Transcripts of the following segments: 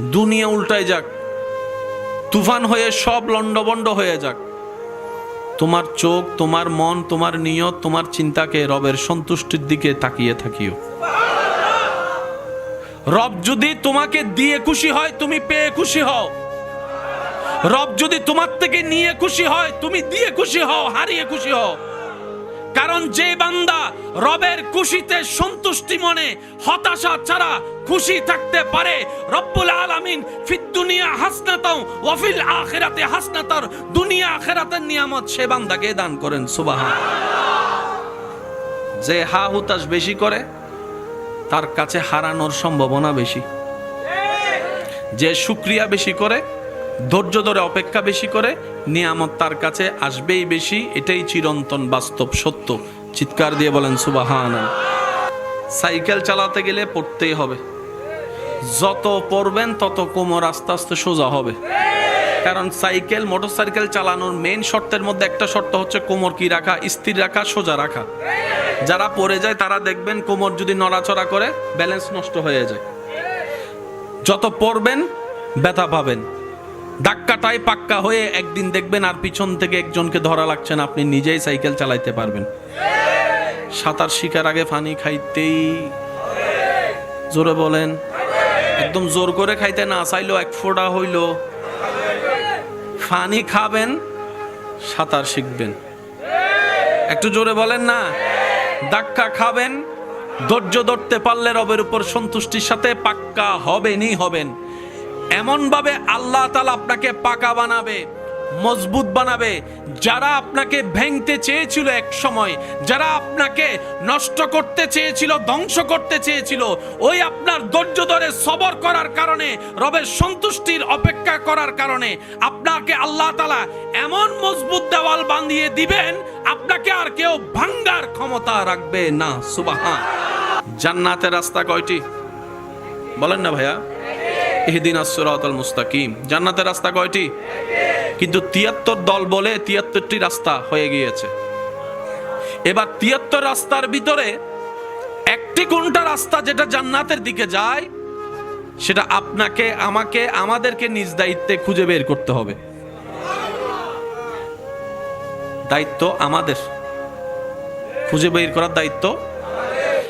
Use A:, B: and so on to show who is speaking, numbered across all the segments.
A: দুনিয়া উল্টায় যাক, তুফান হয়ে সব লণ্ডবণ্ড হয়ে যাক। তোমার চোখ, তোমার মন, তোমার নিয়ত, তোমার চিন্তাকে রবের সন্তুষ্টির দিকে তাকিয়ে থাকিও। রব যদি তোমাকে দিয়ে খুশি হয়, তুমি পেয়ে খুশি হও। রব যদি তোমার থেকে নিয়ে খুশি হয়, তুমি দিয়ে খুশি হও, হারিয়ে খুশি হও। কারণ যে বান্দা রবের খুশিতে সন্তুষ্টি মনে, হতাশা ছাড়া খুশি থাকতে পারে। রব্বুল আলামিন ফিদ দুনিয়া হাসনাতাও ওয়াফিল আখিরাতে হাসনাতার, দুনিয়া আখিরাতের নিয়ামত সে বান্দাকে দান করেন, সুবহান। যে হা হুতাশ বেশি করে, তার কাছে হারানোর সম্ভাবনা বেশি। যে শুক্রিয়া বেশি করে ধৈর্য ধরে অপেক্ষা বেশি করে, নিয়ামত তার কাছে আসবেই বেশি, এটাই চিরন্তন বাস্তব সত্য। চিৎকার দিয়ে বলেন সুবাহান সাইকেল চালাতে গেলে পড়তেই হবে। যত পড়বেন, তত কোমর আস্তে আস্তে সোজা হবে। কারণ সাইকেল মোটর সাইকেল চালানোর মেন শর্তের মধ্যে একটা শর্ত হচ্ছে কোমর কি রাখা, স্থির রাখা, সোজা রাখা। যারা পড়ে যায়, তারা দেখবেন কোমর যদি নড়াচড়া করে ব্যালেন্স নষ্ট হয়ে যায়। যত পড়বেন, ব্যথা পাবেন। ধাক্কাটাই পাক্কা হয়ে একদিন দেখবেন আর পিছন থেকে একজনকে ধরা লাগছে না, আপনি নিজেই সাইকেল চালাইতে পারবেন। সাঁতার শিকার আগে ফানি খাইতেই জোরে বলেন, একদম জোর করে খাইতে না চাইলেও এক ফোঁটা হইল। ফানি খাবেন, সাঁতার শিখবেন। একটু জোরে বলেন না, ধাক্কা খাবেন, ধৈর্য ধরতে পারলে রবের উপর সন্তুষ্টির সাথে পাক্কা হবেনই হবেন। এমনভাবে আল্লাহ তালা আপনাকে পাকা বানাবে, মজবুত বানাবে, যারা আপনাকে ভেঙতে চেয়েছিল এক সময়, যারা আপনাকে নষ্ট করতে চেয়েছিল, ধ্বংস করতে চেয়েছিল, ওই আপনার ধৈর্য ধরে সবর করার কারণে, রবের সন্তুষ্টির অপেক্ষা করার কারণে আপনাকে আল্লাহ তালা এমন মজবুত দেওয়াল বাঁধিয়ে দিবেন, আপনাকে আর কেউ ভাঙ্গার ক্ষমতা রাখবে না। সুবাহা জান্নাতের রাস্তা কয়টি? বলেন না ভাইয়া। এহদিন আসরাতাল মুস্তাকিম। জান্নাতের রাস্তা কয়টি? কিন্তু তিয়াত্তর দল বলে তিয়াত্তরটি রাস্তা হয়ে গিয়েছে। এবার তিয়াত্তর রাস্তার ভিতরে একটি কোনটা রাস্তা যেটা জান্নাতের দিকে যায়, সেটা আপনাকে, আমাকে, আমাদেরকে নিজ দায়িত্বে খুঁজে বের করতে হবে। দায়িত্ব আমাদের। খুঁজে বের করার দায়িত্ব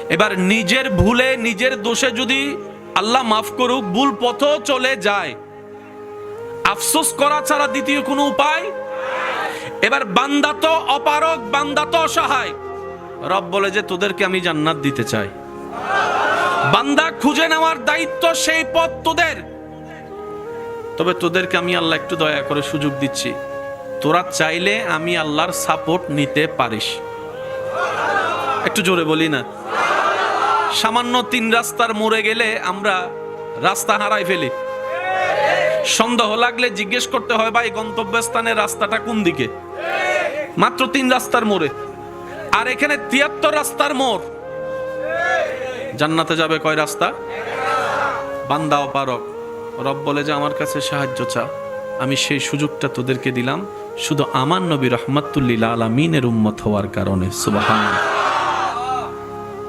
A: এবার নিজের ভুলে, নিজের দোষে যদি আল্লাহ মাফ করুক, ভুল পথ চলে যায়। আফসোস করা ছাড়া দ্বিতীয় কোনো উপায়? এবার বান্দা তো অপারক বান্দা তো অসহায়। রব বলে যে, তোদেরকে আমি জান্নাত দিতে চাই। বান্দা খুঁজে নেওয়ার দায়িত্ব সেই পথ তোদের। তবে তোদেরকে আমি আল্লাহ একটু দয়া করে সুযোগ দিচ্ছি। তোরা চাইলে আমি আল্লাহর সাপোর্ট নিতে পারিস। একটু জোরে বলি না? সামান্য তিন রাস্তার মোড়ে গেলে আমরা রাস্তা হারাই ফেলি। সন্দেহ লাগলে জিজ্ঞেস করতে হয়, ভাই, গন্তব্যস্থানের রাস্তাটা কোন দিকে? মাত্র তিন রাস্তার মোড়ে। আর এখানে তিয়াত্তর রাস্তার মোড়। জান্নাতে যাবে কয় রাস্তা? বান্দা অপারক রব বলে যে, আমার কাছে সাহায্য চা। আমি সেই সুযোগটা তোদেরকে দিলাম। শুধু আমার নবী রহমাতুল্লিল আলমিনের উম্মত হওয়ার কারণে। সুবাহান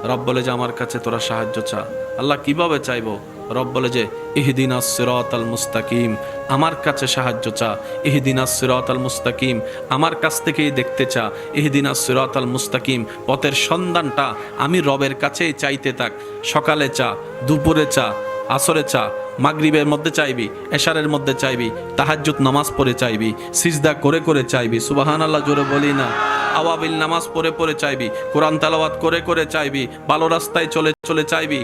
A: রব বলে যে আমার কাছে তোরা সাহায্য চা। আল্লাহ কীভাবে চাইব? রব বলে যে, ইহদিন সিরাত আল মুস্তাকিম। আমার কাছে সাহায্য চা। ইহদিন সিরাত আল মুস্তাকিম। আমার কাছ থেকেই দেখতে চা। ইহদিন সিরাত আল মুস্তাকিম। পথের সন্ধানটা আমি রবের কাছেই চাইতে থাক। সকালে চা, দুপুরে চা, আসরে চা, মাগরিবের মধ্যে চাইবি, এশারের মধ্যে চাইবি, তাহাজ্জুদ নামাজ পড়ে চাইবি, সিজদা করে করে চাইবি। সুবাহান আল্লাহ জোরে বলি না। আওয়াবিল নামাজ পড়ে পড়ে চাইবি, কোরআন তালাওয়াত করে করে চাইবি, ভালো রাস্তায় চলে চলে চাইবি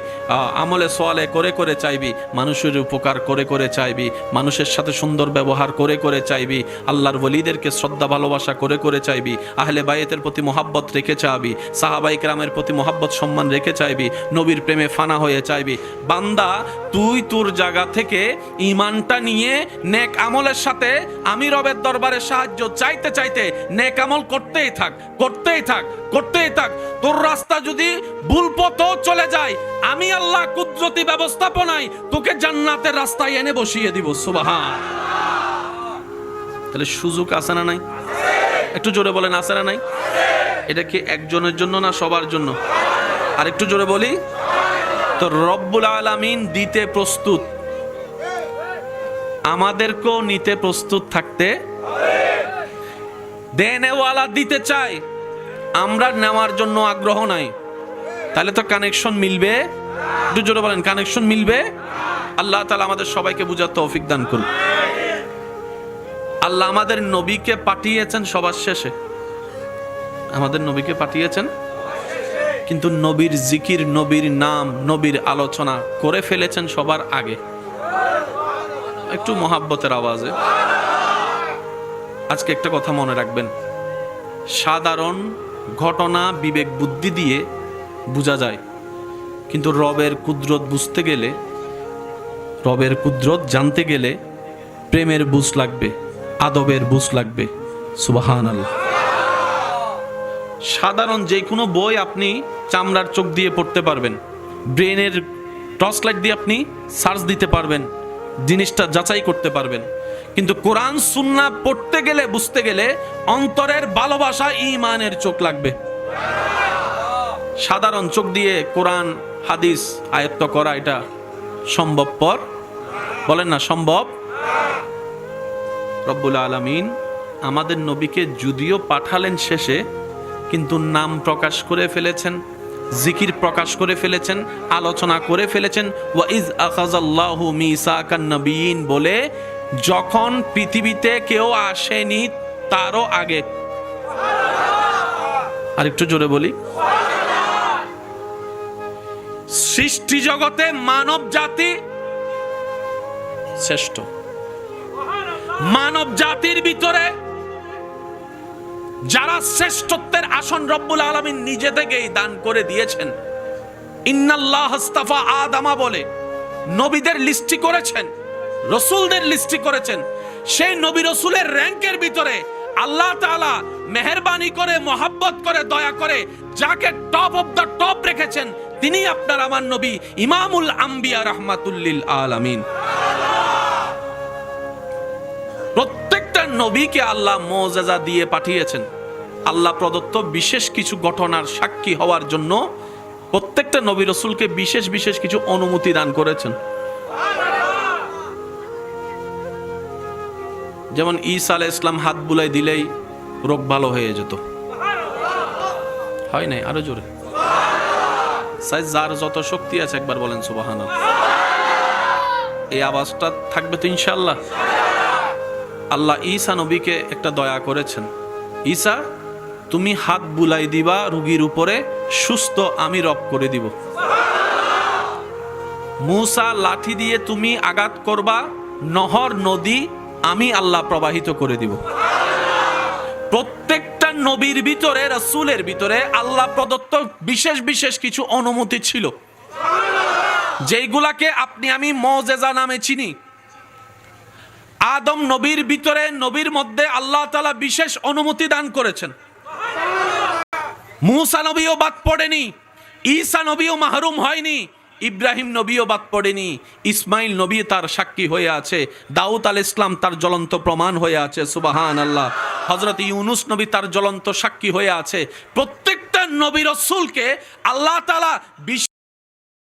A: আমলে সোয়ালে করে করে চাইবি, মানুষের উপকার করে করে চাইবি, মানুষের সাথে সুন্দর ব্যবহার করে করে চাইবি, আল্লাহর বলিদেরকে শ্রদ্ধা, ভালোবাসা করে করে চাইবি, আহলে বায়েতের প্রতি মহাব্বত রেখে চাইবি সাহাবাইক রামের প্রতি মহাব্বত, সম্মান রেখে চাইবি, নবীর প্রেমে ফানা হয়ে চাইবি। বান্দা, তুই তোর জায়গা থেকে ইমানটা নিয়ে নেক আমলের সাথে আমি রবের দরবারে সাহায্য চাইতে চাইতে নেক আমল করতেই থাক, করতেই থাক করতেই থাক। তোর রাস্তা যদি ভুল পথও চলে যায়, আমি আল্লাহ কুদরতি ব্যবস্থাপনায় তোকে জান্নাতের রাস্তায় এনে বসিয়ে দিব, সুবাহান। তাহলে সুযোগ আছে না নাই? একটু জোরে বলেন, আছে না নাই? এটা কি একজনের জন্য না সবার জন্য? আর একটু জোরে বলি। তো রব্বুল আলামিন দিতে প্রস্তুত। আমাদেরকেও নিতে প্রস্তুত থাকতে দেনেওয়ালা দিতে চাই আমরা নেওয়ার জন্য আগ্রহ নাই। তাহলে তো কানেকশন মিলবে। জোরে বলেন কানেকশন মিলবে? আল্লাহ তালা আমাদের সবাইকে বুঝার তৌফিক দান করুন। আল্লাহ আমাদের নবীকে পাঠিয়েছেন সবার শেষে। আমাদের নবীকে পাঠিয়েছেন। কিন্তু নবীর জিকির, নবীর নাম, নবীর আলোচনা করে ফেলেছেন সবার আগে। একটু মহাব্বতের আওয়াজে। আজকে একটা কথা মনে রাখবেন। সাধারণ ঘটনা বিবেক বুদ্ধি দিয়ে বোঝা যায়। কিন্তু রবের কুদরত বুঝতে গেলে, রবের কুদরত জানতে গেলে প্রেমের বুঝ লাগবে, আদবের বুঝ লাগবে। সুবাহান আল্লাহ সাধারণ যে কোনো বই আপনি চামড়ার চোখ দিয়ে পড়তে পারবেন। ব্রেনের টর্চ লাইট দিয়ে আপনি সার্চ দিতে পারবেন। জিনিসটা যাচাই করতে পারবেন। কিন্তু কোরআন, সুন্না পড়তে গেলে, বুঝতে গেলে অন্তরের ভালোবাসা ইমানের চোখ লাগবে। সাধারণ চোখ দিয়ে কোরআন, হাদিস আয়ত্ত করা এটা সম্ভবপর। বলেন না, সম্ভব? রব্বুল আলমিন আমাদের নবীকে যদিও পাঠালেন শেষে, কিন্তু নাম প্রকাশ করে ফেলেছেন, জিকির প্রকাশ করে ফেলেছেন, আলোচনা করে ফেলেছেন। ওয়াইজ আখাজাল্লাহু মিসাকান নবীন বলে যখন পৃথিবীতে কেউ আসেনি, তারও আগে। আরেকটু জোরে বলি। সৃষ্টি জগতে মানব জাতি শ্রেষ্ঠ। মানব জাতির ভিতরে যারা শ্রেষ্ঠত্বের আসন রব্বুল আলমিন নিজে থেকেই দান করে দিয়েছেন, ইন্নাল্লাহ আদামা বলে, নবীদের লিস্টি করেছেন। রসুলদের লিস্টি করেছেন। সেই নবী রসুলের র্যাঙ্কের ভিতরে আল্লাহ তাআলা মেহরবানি করে, মোহাব্বত করে, দয়া করে যাকে টপ অফ দ্য টপ রেখেছেন, তিনি আপনার আমার নবী ইমামুল আম্বিয়া রহমাতুল্লিল আলামিন। প্রত্যেকটা নবীকে আল্লাহ মোজাজা দিয়ে পাঠিয়েছেন। আল্লাহ প্রদত্ত বিশেষ কিছু ঘটনার সাক্ষী হওয়ার জন্য প্রত্যেকটা নবী রসুলকে বিশেষ বিশেষ কিছু অনুমতি দান করেছেন। যেমন ঈসা আলাহ ইসলাম হাত বুলাই দিলেই রোগ ভালো হয়ে যেত। হয় নাই? আরও জোরে। যার যত শক্তি আছে একবার বলেন সুবাহান এই আওয়াজটা থাকবে তো ইনশাল্লাহ আল্লাহ ঈসা নবীকে একটা দয়া করেছেন। ঈসা, তুমি হাত বুলাই দিবা, রুগীর উপরে সুস্থ আমি রব করে দিব। মুসা লাঠি দিয়ে তুমি আঘাত করবা, নহর, নদী আমি আল্লাহ প্রবাহিত করে দিব। প্রত্যেকটা নবীর ভিতরে, রাসূলের ভিতরে আল্লাহ প্রদত্ত বিশেষ বিশেষ কিছু অনুমতি ছিল। যেইগুলাকে আপনি আমি মজেজা নামে চিনি। আদম নবীর ভিতরে, নবীর মধ্যে আল্লাহ তালা বিশেষ অনুমতি দান করেছেন। মুসা নবীও বাদ পড়েনি, ঈসা নবীও মাহরুম হয়নি ইব্রাহিম নবীও বাদ পড়েনি, ইসমাইল নবী তার সাক্ষী হয়ে আছে, দাউদ আল ইসলাম তার জ্বলন্ত প্রমাণ হয়ে আছে সুবাহান আল্লাহ হজরত ইউনুস নবী তার জ্বলন্ত সাক্ষী হয়ে আছে। প্রত্যেকটা নবী রসুলকে আল্লাহ তালা বিশেষ